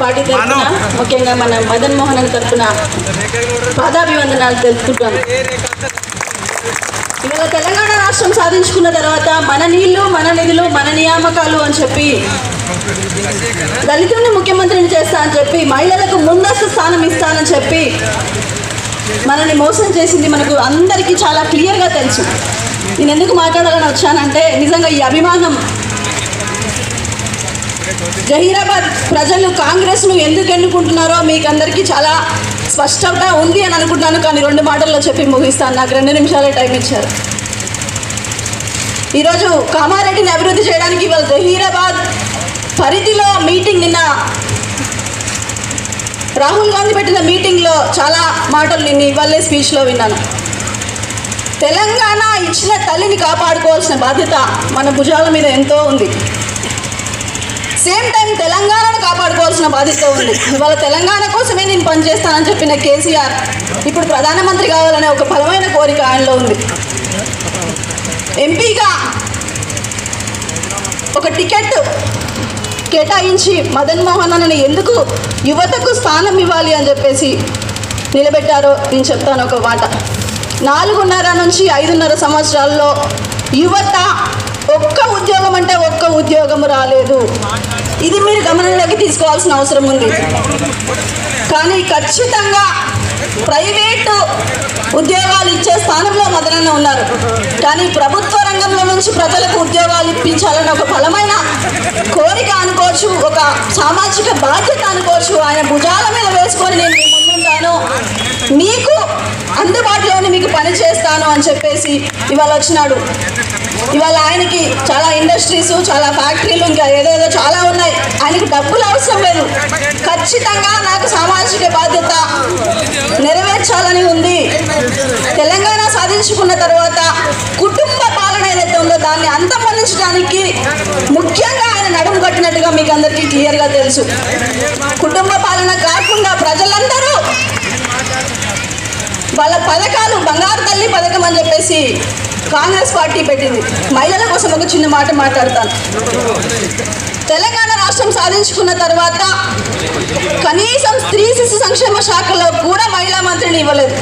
Party తరఫున ముఖ్యంగా మన మదన్ మోహన్ తరఫున పాదాభివందనాలు తెలుపుకుంటాను ఇవాళ తెలంగాణ రాష్ట్రం సాధించుకున్న తర్వాత మన నీళ్ళు మన నిధులు మన నియామకాలు అని చెప్పి దళితుల్ని ముఖ్యమంత్రిని చేస్తా అని చెప్పి మహిళలకు ముందస్తు స్థానం ఇస్తానని చెప్పి మనల్ని మోసం చేసింది మనకు అందరికీ చాలా క్లియర్గా తెలుసు. నేను ఎందుకు మాట్లాడాలని వచ్చానంటే నిజంగా ఈ అభిమానం జహీరాబాద్ ప్రజలు కాంగ్రెస్ను ఎందుకు ఎన్నుకుంటున్నారో మీకు అందరికీ చాలా స్పష్టంగా ఉంది అని అనుకుంటున్నాను కానీ రెండు మాటల్లో చెప్పి ముగిస్తాను. నాకు రెండు నిమిషాలే టైం ఇచ్చారు. ఈరోజు కామారెడ్డిని అభివృద్ధి చేయడానికి ఇవాళ జహీరాబాద్ పరిధిలో మీటింగ్ నిన్న రాహుల్ గాంధీ పెట్టిన మీటింగ్లో చాలా మాటలు నేను ఇవాళే స్పీచ్లో విన్నాను. తెలంగాణ ఇచ్చిన తల్లిని కాపాడుకోవాల్సిన బాధ్యత మన భుజాల మీద ఎంతో ఉంది. సేమ్ టైం తెలంగాణను కాపాడుకోవాల్సిన బాధ్యత ఉంది. ఇవాళ తెలంగాణ కోసమే నేను పనిచేస్తానని చెప్పిన కేసీఆర్ ఇప్పుడు ప్రధానమంత్రి కావాలనే ఒక బలమైన కోరిక ఆయనలో ఉంది. ఎంపీగా ఒక టికెట్ కేటాయించి మదన్ మోహన్ అన్నని ఎందుకు యువతకు స్థానం ఇవ్వాలి అని చెప్పేసి నిలబెట్టారో నేను చెప్తాను ఒక మాట. నాలుగున్నర నుంచి ఐదున్నర సంవత్సరాల్లో యువత ఒక్క ఉద్యోగం అంటే ఒక్క ఉద్యోగం రాలేదు. ఇది మీరు గమనంలోకి తీసుకోవాల్సిన అవసరం ఉంది. కానీ ఖచ్చితంగా ప్రైవేటు ఉద్యోగాలు ఇచ్చే స్థానంలో మొదలైన ఉన్నారు. కానీ ప్రభుత్వ రంగంలో నుంచి ప్రజలకు ఉద్యోగాలు ఇప్పించాలని ఒక బలమైన కోరిక అనుకోవచ్చు ఒక సామాజిక బాధ్యత అనుకోవచ్చు. ఆయన భుజాల మీద వేసుకొని నేను మీ ముందుంటాను. మీకు అందుబాటులోని మీకు పని చేస్తాను అని చెప్పేసి ఇవాళ వచ్చినాడు. ఇవాళ ఆయనకి చాలా ఇండస్ట్రీస్ చాలా ఫ్యాక్టరీలు ఇంకా ఏదేదో చాలా ఉన్నాయి. ఆయనకి డబ్బులు అవసరం లేదు. ఖచ్చితంగా నాకు సామాజిక బాధ్యత నెరవేర్చాలని ఉంది. తెలంగాణ సాధించుకున్న తర్వాత కుటుంబ పాలన ఏదైతే ఉందో దాన్ని అంతమొందించడానికి ముఖ్యంగా ఆయన నడుము కట్టినట్టుగా మీకు అందరికీ క్లియర్గా తెలుసు. కుటుంబ పాలన కాకుండా ప్రజలందరూ వాళ్ళ పథకాలు బంగారు తల్లి పథకం అని చెప్పేసి కాంగ్రెస్ పార్టీ పెట్టింది. మహిళల కోసం ఒక చిన్న మాట మాట్లాడతాను. తెలంగాణ రాష్ట్రం సాధించుకున్న తర్వాత కనీసం స్త్రీ శిశు సంక్షేమ శాఖలో కూడా మహిళా మంత్రిని ఇవ్వలేదు.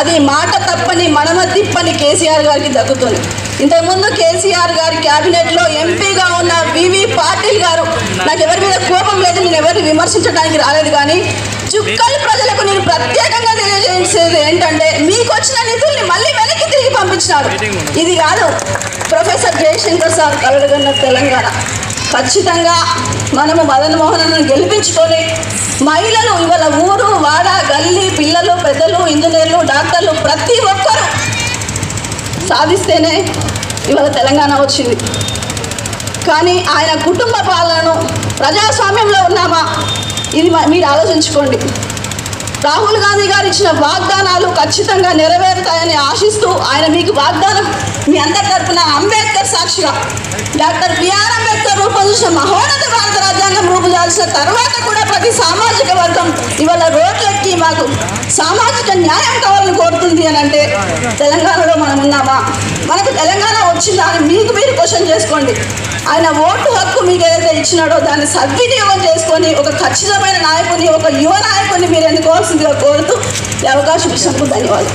అది మాట తప్పని మడమ తిప్పని కేసీఆర్ గారికి దక్కుతుంది. ఇంతకుముందు కేసీఆర్ గారి క్యాబినెట్లో ఎంపీగా ఉన్న వివి పాటిల్ గారు నాకు ఎవరి మీద కోపం లేదు నేను ఎవరిని విమర్శించడానికి రాలేదు కానీ చుక్కల ప్రజలకు నేను ప్రత్యేకంగా తెలియజేసేది ఏంటంటే మీకు వచ్చిన నిధుల్ని మళ్ళీ వెనక్కి తిరిగి పంపించినాడు ఇది కాదు ప్రొఫెసర్ జయశంకర్ సార్ కలగన్న తెలంగాణ. ఖచ్చితంగా మనము మదన్ మోహన్ను గెలిపించుకొని మహిళలు ఇవాళ ఊరు వాడ గల్లీ పిల్లలు పెద్దలు ఇంజనీర్లు డాక్టర్లు ప్రతి ఒక్కరూ సాధిస్తేనే ఇవాళ తెలంగాణ వచ్చింది. కానీ ఆయన కుటుంబ పాలనను ప్రజాస్వామ్యంలో ఉన్నామా? ఇది మ- మీరు ఆలోచించుకోండి. రాహుల్ గాంధీ గారు ఇచ్చిన వాగ్దానాలు ఖచ్చితంగా నెరవేరుతాయని ఆశిస్తూ ఆయన మీకు వాగ్దానం మీ అందరి తరపున అంబేద్కర్ సాక్షిగా డాక్టర్ బిఆర్ అంబేద్కర్ రూపొందించిన మహోన్నత భారత రాజ్యాంగం రూపుదాల్సిన తర్వాత కూడా ప్రతి సామాజిక వర్గం ఇవాళ రోడ్లెక్కి మాకు సామాజిక న్యాయం కావాలని కోరుతుంది అని అంటే తెలంగాణలో మనం ఉన్నామా? మనకు తెలంగాణ వచ్చిందా అని మీకు మీరు క్వశ్చన్ చేసుకోండి. ఆయన ఓటు హక్కు మీకు ఏదైతే ఇచ్చినాడో దాన్ని సద్వినియోగం చేసుకొని ఒక ఖచ్చితమైన నాయకుని ఒక యువ నాయకుని మీరు ఎన్నుకోవాల్సిందిగా కోరుతూ ఈ అవకాశం ఇచ్చినందుకు ధన్యవాదాలు.